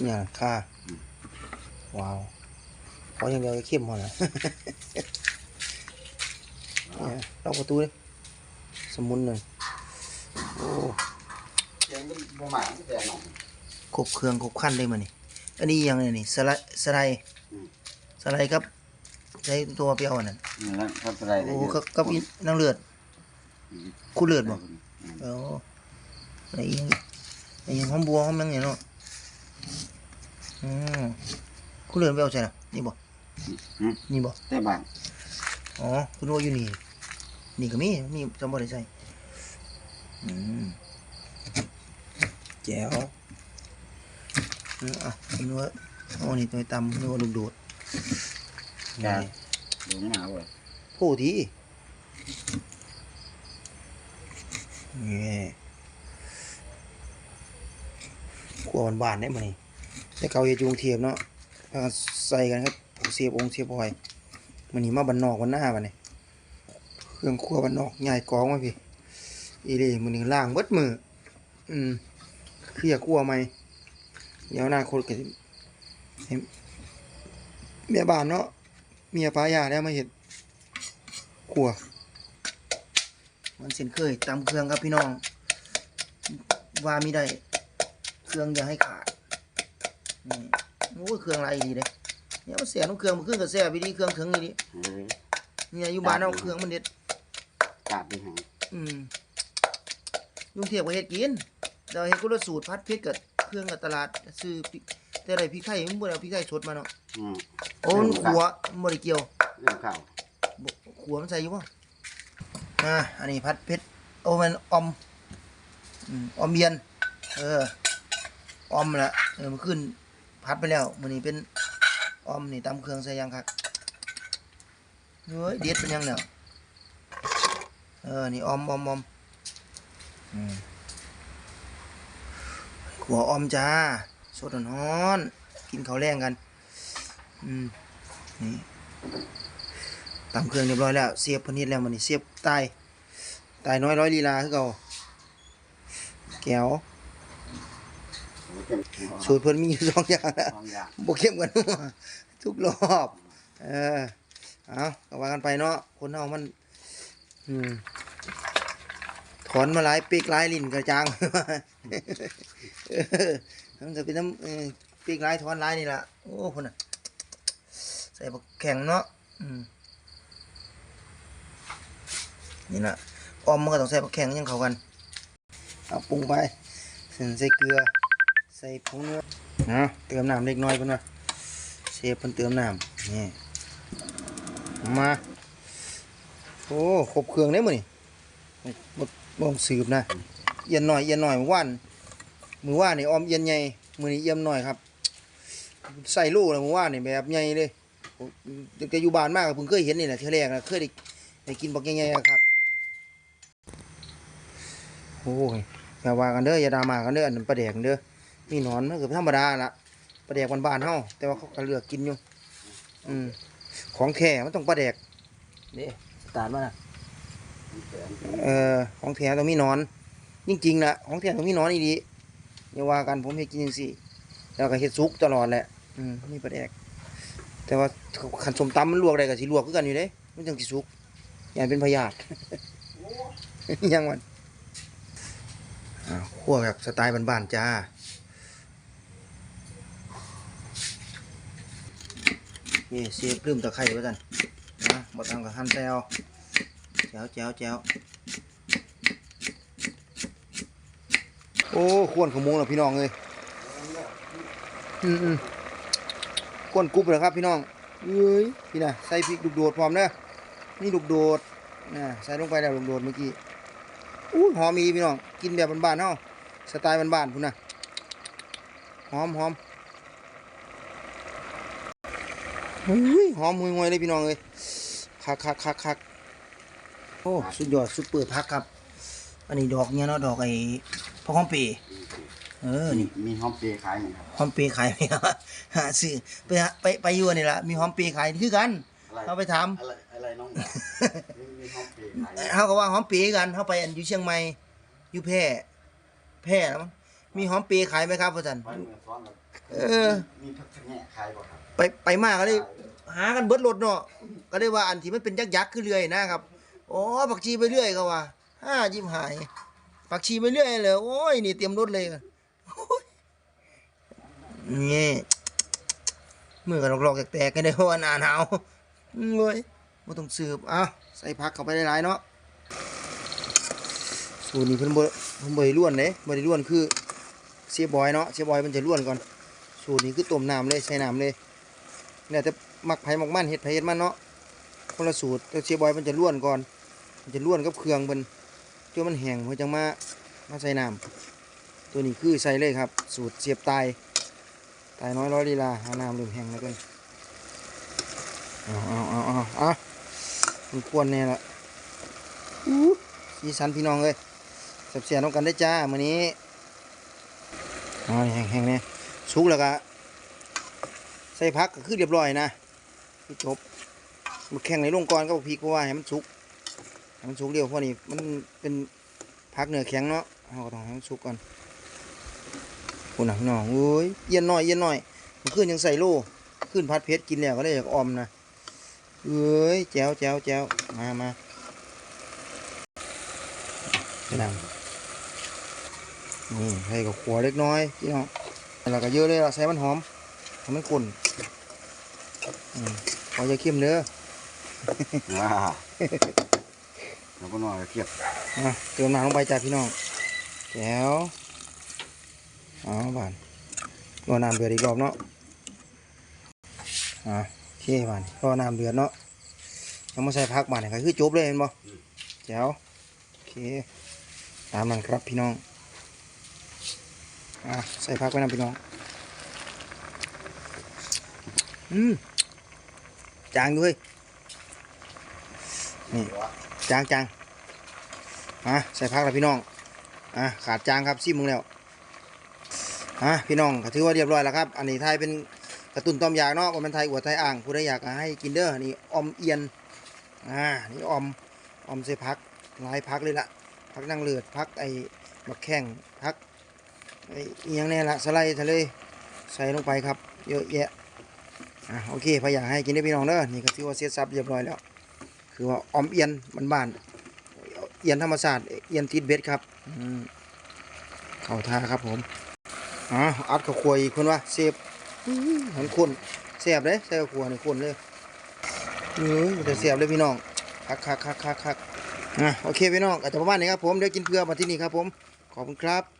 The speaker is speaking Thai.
เนี่ยค่าว้าวขออย่างเดียวจะเข้มพอนะเนี่ยล็อกประตูเลยสมุนหนึ่งโอ้เสียงมันบ่หมายแต่หนองครบเครื่องครบขั้นเลยมันนี่อันนี้ยังไงนี่สไลด์สไลด์อืมสไลด์ครับใช้ตัวเปรี้ยวอันนั้นนี่แล้วครับอะไรได้โอ้เยอะกับกับอีนั่งเลือดอืมคู่เลือดบ่อืมโอ้ไอ้ยังไอ้ยังหอมบัวหอมยังไงเนาะ อืมคู่เลือดไปเอาใช่น่ะนี่บ่อืม นี่บ่แต่บ้านอ๋อคุณว่าอยู่นี่นี่ก็มีมีจำบ่ได้ใส่อืมแจ๋วอืมอะกินว่าอ๋อนี่ตัวตำนึกว่าลูกโดดจ้านี่เดี๋ยวหนาวเลยโอ้ทีนี่กลัวมันบานได้มานี่ แต่เกาเฮจูงเทพเนาะพากันใส่กันครับผูเสียบองเสียบพลอยมันหนีมาบันนอกวันหน้าบันนี่เครื่องครัวบันนอกใหญ่กองมาพี่อีเลยมันนี่งล่างเบิดมืออืมเคลียร์ครัวใหมเดี๋ยวอนาคตก็สิให้แม่บ้านเนาะเมียป้ายาแล้วมาเห็ดครัวมันเส้นเคยตำเครื่องครับพี่น้อง ว่ามีได้ เครื่องอย่าให้ขาด นี่โอ้ยเครื่องอะไรดีเลยเนี่ยเอาเสียน้ำเครื่องมันขึ้นกับแซ่บไปดีเครื่องถึงนี่ดิเออเนี่ยอยู่บ้านเอาเครื่องมันเด็ดกาดไปหางอืมยุงเทียบกับเฮ็ดกินเราเฮ็ดกุละสูตรพัดเพชรกับเครื่องกับตลาดซื้อพริกแต่ไรพริกไทยมันบ่ได้เอาพริกไทยสดมาเนาะอืมโอ้มันขัวมันบ่ได้เกี่ยวเรื่องข้าวบ่ขัวมันใส่อยู่บ่อ่าอันนี้พัดเพชรโอ้มันออมอืมออมเย็นเอออ อมละเออมันขึ้น พัดไปแล้วมื้อนี้เป็นออมนี่ตำเครื่องใส่ยังคักเฮ้ยเด็ดเป็นยังเนี่ยเออนี่ออมออมออมอืมขัวออมจ้าสดร้อนๆกินข้าวแรงกัน อืมนี่ตามเครื่องเรียบร้อยแล้วเสียบพนิดแล้วมันนี่เสียบใต้ใต้น้อยร้อยลีลาคือเก่าแก้วโอ้ยเป็น สูตรเพิ่นมีอยู่สองอย่างนะบางอย่างบ่เข้มกันนัวทุกรอบ เออเอาก็ว่ากันไปเนาะคนเฮามันอืมถอนมาหลายปีกหลายลิ้นกระจางเออมันจะเป็นน้ำเออปีกหลายถอนหลายนี่ล่ะโอ้คนน่ะใส่บักแข็งเนาะอืมนี่ล่ะออมมันก็ต้องใส่บักแข็งยังเข้ากันเอาปรุงไปใส่เกลือใส่ผงนัวนะเติมน้ำเล็กน้อยเพิ่นว่าเชฟเพิ่นเติมน้ำนี่มาโอ้ครบเครื่องได้มื้อนี่บ่บ่ต้องสืบนะเอียนหน่อยเอียนหน่อยมื้อวานมื้อวานนี่ออมเอียนใหญ่มื้อนี้เอี่ยมหน่อยครับ ใส่ลูกแล้วมื้อวานนี่แบบใหญ่เลยโอ้ตั้งแต่อยู่บ้านมาก็เพิ่งเคยเห็นนี่แหละเทื่อแรกนะเคยได้ได้กินบักใหญ่ๆอะครับโอ้ยอย่าว่ากันเด้ออย่าดราม่ากันเด้ออันนั้นปลาแดกเด้อ มีหนอนมันก็ธรรมดาละปลาแดกบ้านๆเฮาแต่ว่าเขาก็เลือกกินอยู่ อืมของแท้มันต้องปลาแดกนี่สตาร์ทมานะเอ่อของแท้ต้องมีหนอนจริงๆละของแท้ต้องมีหนอนอีดีอย่าว่ากันผมเฮ็ดกินจังซี่แล้วก็เฮ็ดสุกตลอดแหละ อืมมีปลาแดก แต่ว่าคันสมตำมันลวกได้ก็สิลวกคือกันอยู่เด้มันจังสิสุกอย่าเป็นพยาธิยังมันอ่าคั่วแบบสไตล์บ้านๆจ้า นี่เสียบลืมตะไคร้ไว้กันนะหมดตังกับหั่นแซวแจ๋วแจ๋วแจ๋วโอ้ขวนขโมงแล้วพี่น้องเลยอืมอืมขวนกรุบเลยครับพี่น้องเอ้ยพี่น่ะใส่พริกลูกโดดพร้อมเด้อนี่ลูกโดดนะใส่ลงไปแล้วลูกโดดเมื่อกี้อู้หอมอีพี่น้องกินแบบบ้านๆเฮาะสไตล์บ้านๆพุ่นน่ะหอมหอม อุ้ยหอมห่วยๆเลยพี่น้องเลยคักคักคักคักโอ้สุดยอดซุปเปอร์พักครับ อันนี้ดอกเนี่ยเนาะดอกไอ้พะหอมเปรย์เออนี่มีหอมเปรย์ขายไหมครับหอมเปรย์ขายไหมครับหาซื้อไปหาไปไปอยู่นี่ละมีหอมเปรย์ขายคือกันอะไรเอาไปถามอะไรอะไรน้องบอกมีมีหอมเปรย์ขายไหมเขาก็ว่าหอมปีกันเขาไปอันอยู่เชียงใหม่อยู่แพร่แพร่แล้วมั้ง มีหอมเปรย์ขายไหมครับพ่อจันไว้เมื่อซ้อนแล้วเออ มีผักชะแงะขายบ่ครับไปไปมากก็เลยหากันเบิดรถเนาะก็เลยว่าอันที่มันเป็นยักษ์ยักษ์คือเรื่อยนะครับอ๋อผักชีไปเรื่อยก็ว่าห้ายิ้มหายผักชีไปเรื่อยเลยโอ้ยนี่เตรียมรถเลยโอ้ยนี่มือกันหลอกๆแตกๆกันได้เพราะว่าหนาหนาวอืมเว้ยบ่ต้องสืบเอ้าใส่ผักเข้าไปหลายๆเนาะสูตรนี้เพิ่นบ่เพิ่นบ่ได้ล้วนเด้บ่ได้ล้วนคือ เสียบอยเนาะเสียบอยมันจะล้วนก่อน สูตรนี้คือต้มน้ำเลยใส่น้ำเลยเนี่ยแต่มักไผ่มักมันเฮ็ดไผ่เฮ็ดมันเนาะคนละสูตรแต่เสียบอยมันจะล้วนก่อน มันจะล้วนกับเครื่องเพิ่นจนมันแห้งเพิ่นจังมามาใส่น้ำตัวนี้คือใส่เลยครับ สูตรเสียบตายตายน้อยร้อยลีลาหาน้ำเริ่มแห้งแล้วกันเอาเอาเอาเอาเอามันควรแน่ละอู้สีสันพี่น้องเลยเสียบๆน้องกันได้จ้ามื้อนี้ เอแห้งๆเนี่ยสุกแล้วก็ใส่พักก็คือเรียบร้อยนะจบมาแข่งในลงก่อนก็พริกเพราะว่าให้มันสุกให้มันสุกเดียวเพราะนี่มันเป็นพักเนื้อแข็งเนาะเราก็ต้องให้มันสุกก่อนคุณน่ะพี่น้องเอ้ยเย็นหน่อยเย็นหน่อยมันขึ้นยังใส่โล่ขึ้นพัดเพชรกินแล้วก็เลยอยากออมนะเอ้ยแจ้วแจ้วแจ้วมามาไปนั่ง นี่ให้กับขัวเล็กน้อยพี่น้องแล้วก็เยอะเลยเราใส่มันหอมทำให้ข้นอืมพอจะเข้มเด้อว้าแล้วก็นอนเทียบอะเติมน้ำลงไปจ้าพี่น้องแก้วเอ๋อบานรอน้ำเดือดอีกรอบเนาะอะโอเคบานรอน้ำเดือดเนาะยังมาใส่พักบานก็คือจบเลยเห็นบ่แก้วโอเคตามนั้นครับพี่น้อง อะใส่พักไว้นะพี่น้อง อืมจางด้วย นี่จางจางอะใส่พักแล้วพี่น้อง อะขาดจางครับซิมมึงแล้ว อะพี่น้องก็ถือว่าเรียบร้อยแล้วครับ อันนี้ไทยเป็นกระตุนต้อมอยากเนาะว่ามันไทยอวดไทยอ่างผู้ใดอยากให้กินเด้อนี่อมเอียน อ่า นี่อมอมใส่พักหลายพักเลยละพักนั่งเลือดพักไอ้บักแข้งพัก อ้เอียงเนี่ละสไลด์ทะเลใส่ลงไปครับ เยอะแยะอะโอเคพยายามให้กินได้พี่น้องเด้อนี่ก็ถือว่าเสร็จสับเรียบร้อยแล้ว คือว่าออมเอียนบ้านๆเอียนธรรมศาสตร์เอียนติดเบ็ดครับเข้าท่าครับผมอะอัดกับขวอีกคนว่าเสียบอื้อมันข้นเสียบเลยใส่กับขวนี่ข้นเลยเออจะเสียบเลยพี่น้องคักคักคักคักคักอะโอเคพี่น้องอาจจะประมาณนี้ครับผมเดี๋ยวกินเพื่อมาที่นี่ครับผมขอบคุณครับ